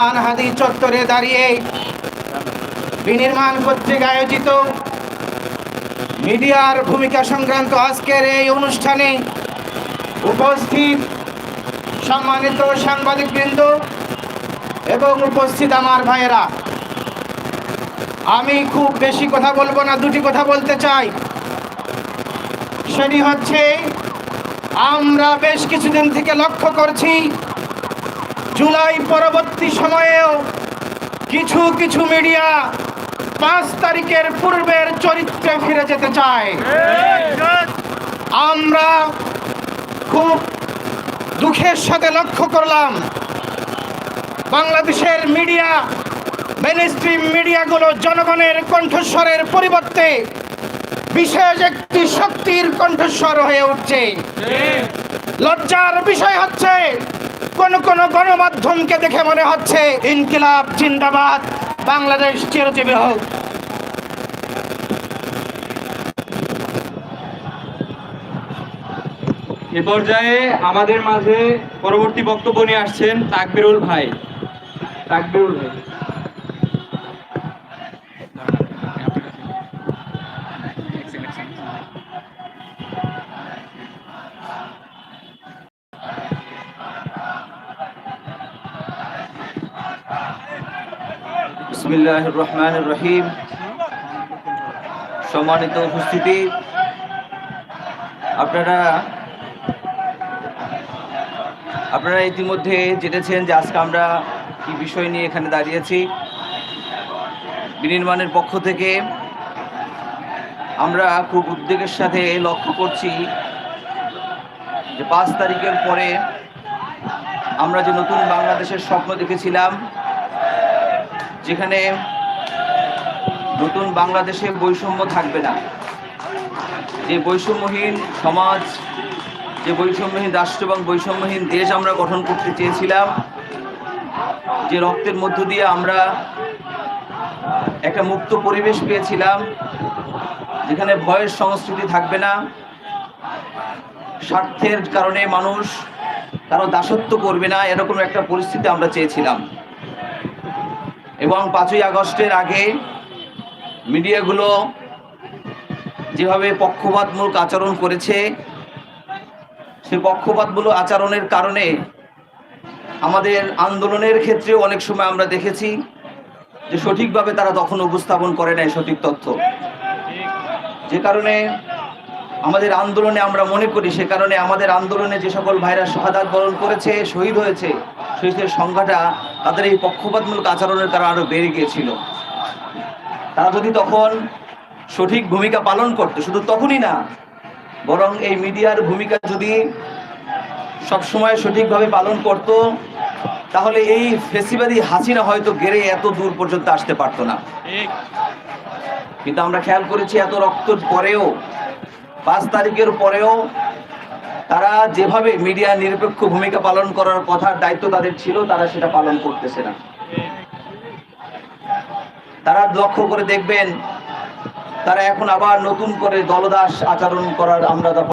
হাদি চত্বরে দাঁড়িয়ে বিনির্মাণ কর্তৃক আয়োজিত মিডিয়ার ভূমিকা সংক্রান্ত আজকের এই অনুষ্ঠানে উপস্থিত সম্মানিত সাংবাদিকবৃন্দ এবং উপস্থিত আমার ভাইয়েরা, আমি খুব বেশি কথা বলব না, দুটি কথা বলতে চাই। সেটি হচ্ছে, আমরা বেশ কিছুদিন থেকে লক্ষ্য করছি জুলাই পরবর্তী সময়েও কিছু কিছু মিডিয়া পাঁচ তারিখের পূর্বের চরিত্রে ফিরে যেতে চায়। আমরা খুব দুঃখের সাথে লক্ষ্য করলাম, বাংলাদেশের মিডিয়া মেনস্ট্রিম মিডিয়াগুলো জনগণের কণ্ঠস্বরের পরিবর্তে বিশেষ একটি শক্তির কণ্ঠস্বর হয়ে উঠছে। লজ্জার বিষয় হচ্ছে কোন কোন গণমাধ্যমকে দেখে মনে হচ্ছে ইনকিলাব, জিন্দাবাদ, বাংলাদেশ চিরজীবী হোক। এ পর্যায়ে আমাদের মাঝে পরবর্তী বক্তব্য নিয়ে আসছেন তাকবিরুল ভাই। তাকবিরুল ভাই। বিসমিল্লাহ রহমান রহিম সম্মানিত উপস্থিতি। আপনারা আপনারা ইতিমধ্যে জেনেছেন যে আজকে আমরা কি বিষয় নিয়ে এখানে দাঁড়িয়েছি। বিনির্মাণের পক্ষ থেকে আমরা খুব উদ্বেগের সাথে লক্ষ্য করছি যে পাঁচ তারিখের পরে আমরা যে নতুন বাংলাদেশের স্বপ্ন দেখেছিলাম যেখানে নতুন বাংলাদেশে বৈষম্য থাকবে না। যে বৈষম্যহীন সমাজ, যে বৈষম্যহীন রাষ্ট্র এবং বৈষম্যহীন দেশ আমরা গঠন করতে চেয়েছিলাম, যে রক্তের মধ্য দিয়ে আমরা একটা মুক্ত পরিবেশ পেয়েছিলাম, যেখানে ভয়ের সংস্কৃতি থাকবে না, স্বার্থের কারণে মানুষ কারও দাসত্ব করবে না, এরকম একটা পরিস্থিতি আমরা চেয়েছিলাম। এবং পাঁচই আগস্টের আগে মিডিয়াগুলো যেভাবে পক্ষপাতমূলক আচরণ করেছে, সেই পক্ষপাতমূলক আচরণের কারণে আমাদের আন্দোলনের ক্ষেত্রে অনেক সময় আমরা দেখেছি যে সঠিকভাবে তারা তখন উপস্থাপন করে নাই সঠিক তথ্য। যে কারণে আমাদের আন্দোলনে আমরা মনে করি, সে কারণে আমাদের আন্দোলনে যে সকল ভাইরা শাহাদাত বরণ করেছে, শহীদ হয়েছে, শহীদের সংখ্যাটা তাদের এই পক্ষপাতমূলক আচরণের তারা আরও বেড়ে গিয়েছিল। তারা যদি তখন সঠিক ভূমিকা পালন করতো, শুধু তখনই না, বরং এই মিডিয়ার ভূমিকা যদি সবসময় সঠিকভাবে পালন করত, তাহলে এই ফেসিবাদী হাসিনা হয়তো গেড়ে এত দূর পর্যন্ত আসতে পারতো না। কিন্তু আমরা খেয়াল করেছি, এত রক্তর পরেও, পাঁচ তারিখের পরেও তারা যেভাবে মিডিয়া নিরপেক্ষ ভূমিকা পালন করার কথার দায়িত্ব তাদের ছিল, তারা সেটা পালন করতেছে না। তারা লক্ষ্য করে দেখবেন, তারা এখন আবার নতুন করে দলদাস আচরণ করার আমরা